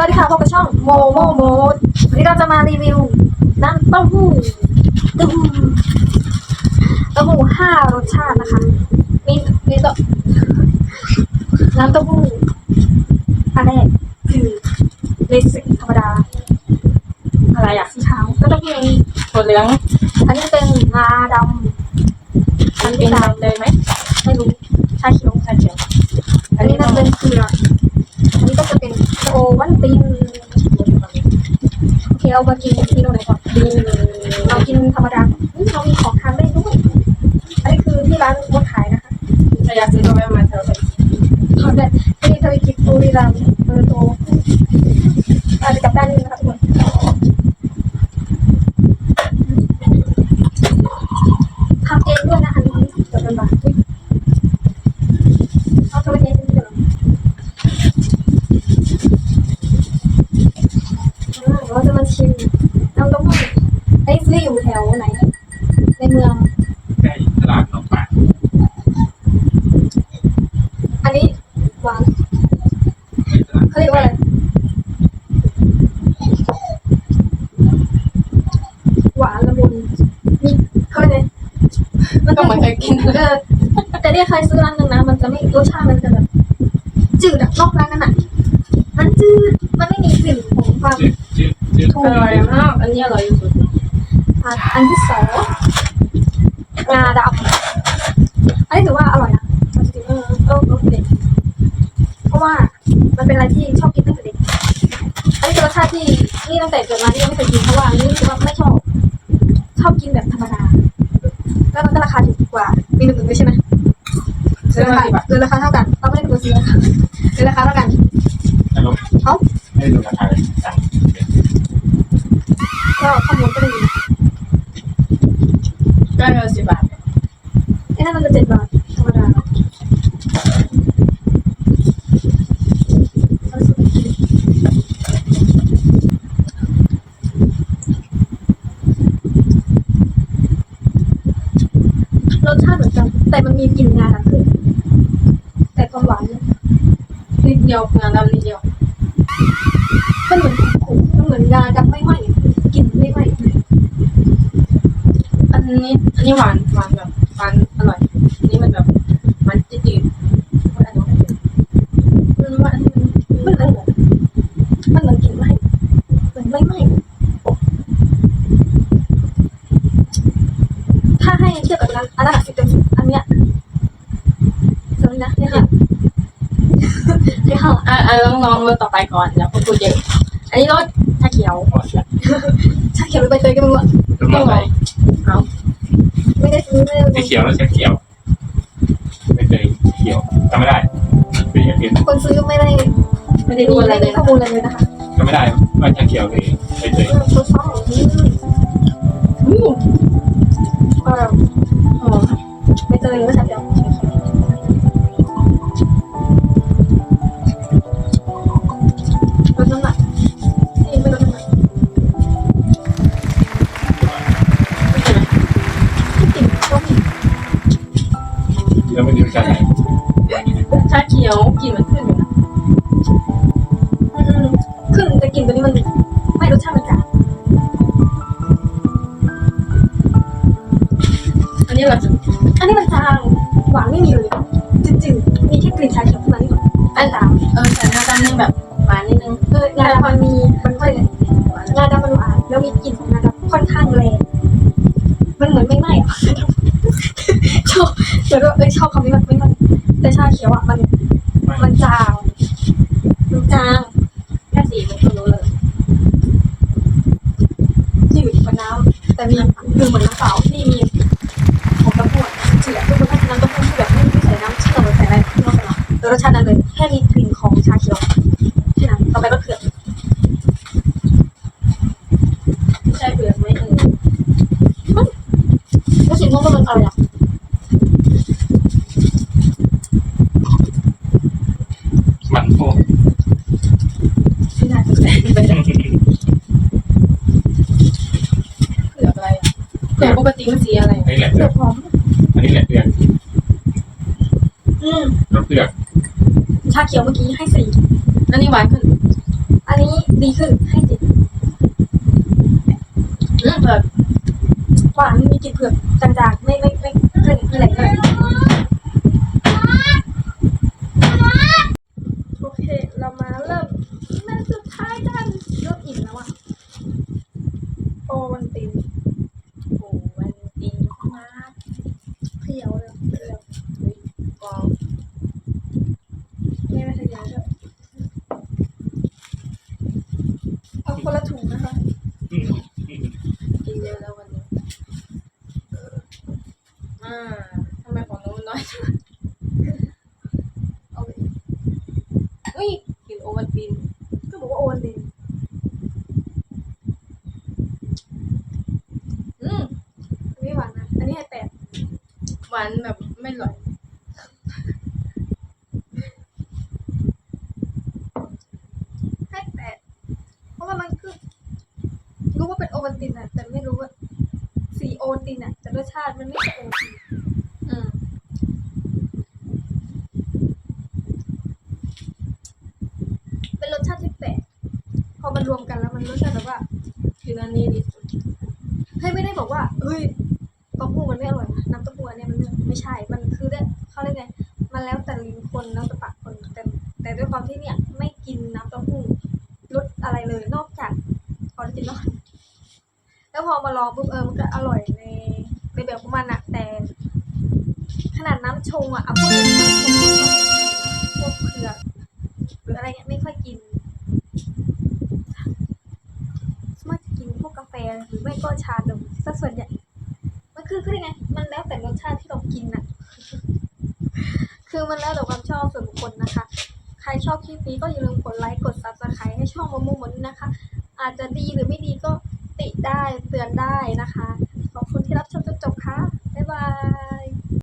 สวัสดีค่ะพบกับช่องโมโมโมวันนี้เราจะมารีวิวน้ำเต้าหู้เต้าหู้เต้าหู้ห้ารสชาตินะคะมีมีเต้าน้ำเต้าหู้อันแรกคือเบสิกธรรมดา อะไรอะสีขาวก็ต้องมีถั่วเหลือง อันนี้เป็นงาดำมันเป็นดำเลยไหมไม่รู้ชาเขียวชาเขียวอันนี้น่าจะเป็นเกลืออันนี้ก็จะเป็นโอ วันตินโอเคเรามากินที่โน่นไหนก่อนดีเรากินธรรมดานี่เรามีของทานได้ด้วยอันนี้คือที่ร้านมดขายนะคะจะอยากซื้อตัวแม่มาเถอะขอแบบที่ทวีกิจบุรีรัมเบอร์โตอาจจะกลับด้านนี้นะคะทุกคนทำเองด้วยนะคะนี่จะเป็นแบบอุ๊ยเอาทำเองเป็นเดิมอ่าเราจะมาชิมน้ำเต้าหู้ ไอ้ซื้ออยู่แถวไหน ในเมือง ใกล้ตลาดหนองปากอันนี้หวานตลาดเขาเรียกว่าอะไรหวานละมุนมีเขาเรียกไงมันก็จะเหมือนเคยกินเออแต่เนี่ยใครซื้อร้านนึงนะ มันจะไม่รสชาติมันจะแบบจืดอะนอกร้านนั้นอะมันจืดมันไม่มีกลิ่นของความจืดจืดจืดถูอกร่อยมากอันนี้อร่อยที่สุด อะอันที่สองงาดำอันนี้ถือว่าอร่อยนะเอาจริงๆเออเออโอเคเพราะว่ามันเป็นอะไรที่ชอบกินตั้งแต่เด็กอันนี้เป็นรสชาติที่นี่ตั้งแต่เกิดมาที่ยังไม่เคยกินเพราะว่าอันนี้รู้สึกว่าไม่ชอบชอบกินแบบธรรมดาแล้วมันก็ราคาถูกกว่ามีหนึ่งหนึ่งด้วยใช่ไหมซื้อมาสิบบาทเดือนราคาเท่ากันเราไม่ได้เป็นคนซื้อนะคะเดือนราคาเท่ากันแล้วก็เอ้าไม่ได้ดูราคาเลยสั่งก็ข้อมูลก็ ไม่มีก็เออสิบบาทไอ้นั่นมันจะเจ็ดบาทธรรมดาเอาสุดรสชาติเหมือนกัน แต่มันมีกลิ่นงาดำขึ้นแต่ความหวานเนี่ยนิดเดียวงานดำนิดเดียวมันเหมือนขมๆมันเหมือนงาดำไม่ไหม้กลิ่นไม่ไหม้ อันนี้อันนี้หวานหวานแบบหวานอร่อยอันนี้มันแบบมันจืดๆอันนี้มันว่าอันนี้มันมันเหมือนมันเหมือนกลิ่นไหม้เหมือนไม่ไหม้ถ้าให้เทียบกับนั้นอันนั้นสิบเต็มสิบอันเนี้ยสมมตินะเนี่ยค่ะเนี่ยค่ะอะอะลองลองรสต่อไปก่อนแล้วก็พูดเยอะอันนี้รสชาเขียวพอเสียชาเขียวหรือใบเตยก็ไม่รู้อะต้องลองไปเอาไม่ได้ซื้อไม่ได้ สีเขียวแล้วใช้เขียว ไม่เคยเขียวจำไม่ได้เป็นอย่างอื่นคนซื้อไม่ได้ไม่ได้มีดูอะไรไม่เลได้ยข้อนะมูลอะไรเลยนะคะจำไม่ได้ว่าใช้เขียวหรือไม่เคยคนชอบอืมอืมก็หอมใบเตยหรือว่าชาเขียว ชาเขียวกลิ่นมันขึ้นอยู่นะอืมขึ้นแต่กลิ่นตัวนี้มันไม่รสชาติมันจัดอันนี้เราอันนี้มันจางหวานไม่มีเลยจืดๆมีแค่กลิ่นชาเขียวเท่านั้นเองอันจางเออแต่หน้าตานี่แบบหวานนิดนึงเอองาดำมันมีมันค่อยเลยงาดำมันหวานแล้วมีกลิ่นของงาดำค่อนข้างแรงมันเหมือนไม่ไหม้อะชอบเดี๋ยวก็เอ้ยชอบคำนี้มันไม่ไหม้แต่ชาเขียวอะมัน มันจางมันจางแค่สีมันก็รู้เลยจืดกว่าน้ำแต่มีคือเหมือนน้ำเปล่าที่มีของกระพุ้เจืดคือมันน้ำกระพุ้ที่แบบไม่ไม่ใส่น้ำเชื่อมหรือใส่อะไรที่เราใส่หรอกแต่รสชาตินั้นเลยแค่มีกลิ่นของชาเขียวแค่นั้นต่อไปก็เผือกใช่เปลือกไหมเออแล้วสีม่วงก็มันอะไรอะ มันพวก ไม่น่าจะใช่ เปลือกอะไรอะเปลือกปก ติมันสีอะไร อันนี้แหละเผืเปลืออกกหอมอันนี้แหละเปลือกอืมรสเปลือกชาเขียวเมื่อกี้ให้สี่อันนี้หวานขึ้น อันนี้ดีขึ้นให้จิตอืมแบบหวานมีกลิ่นเผือกจางๆไม่ไม่ไม่ไม่ไม่อะไรเลยโอเค เรามาเริ่มแม่สุดท้ายกันเริ่มอิ่มแล้วอะโอวันติน โอ้วันดีมาก เพียวเลยเพียว กอง ไม่ไม่ทยอยด้วยเอาคนละถุงนะคะ อืมอืม กินเยอะแล้ววันนี้อ่าทำไมของน้องน้อยจัง เอาไป อุ้ยกินโอวัลติน ก็บอกว่าโอวันติน อืม อันนี้หวานนะ อันนี้ให้แปด หวานแบบไม่หลอยให้แปดเพราะว่ามันคือรู้ว่าเป็นโอวันตินอะแต่ไม่รู้ว่าสีโอวันตินอะแต่รสชาติมันไม่ใช่โอวันตินอืมเป็นรสชาติที่แปลกพอมันรวมกันแล้วมันรสชาติแบบว่ากินอันนี้ดีสุดเฮ้ยไม่ได้บอกว่าเฮ้ย เต้าหู้มันไม่อร่อยนะน้ำเต้าหู้อันเนี้ยมันไม่ใช่ มันคือได้เขาเรียกไง มันแล้วแต่ลิ้นคนแล้วแต่ปากคนแต่แต่ด้วยความที่เนี่ยไม่กินน้ำเต้าหู้รสอะไรเลยนอกจากออริจินอลแล้วพอมาลองปุ๊บเออมันก็อร่อยในในแบบของมันอะแต่ ขนาดน้ำชงอะเอาพวกน้ำชงพวกเผือกหรืออะไรเงี้ยไม่ค่อยกินมากจะกินพวกกาแฟหรือไม่ก็ชานมซะส่วนใหญ่ กินน่ะคือมันแล้วแต่ความชอบส่วนบุคคลนะคะ ใครชอบคลิปนี้ก็อย่าลืมกดไลค์กด subscribe ให้ช่องมะม่วงมนนี้นะคะ อาจจะดีหรือไม่ดีก็ติได้เตือนได้นะคะ ขอบคุณที่รับชมจนจบค่ะ บ๊ายบาย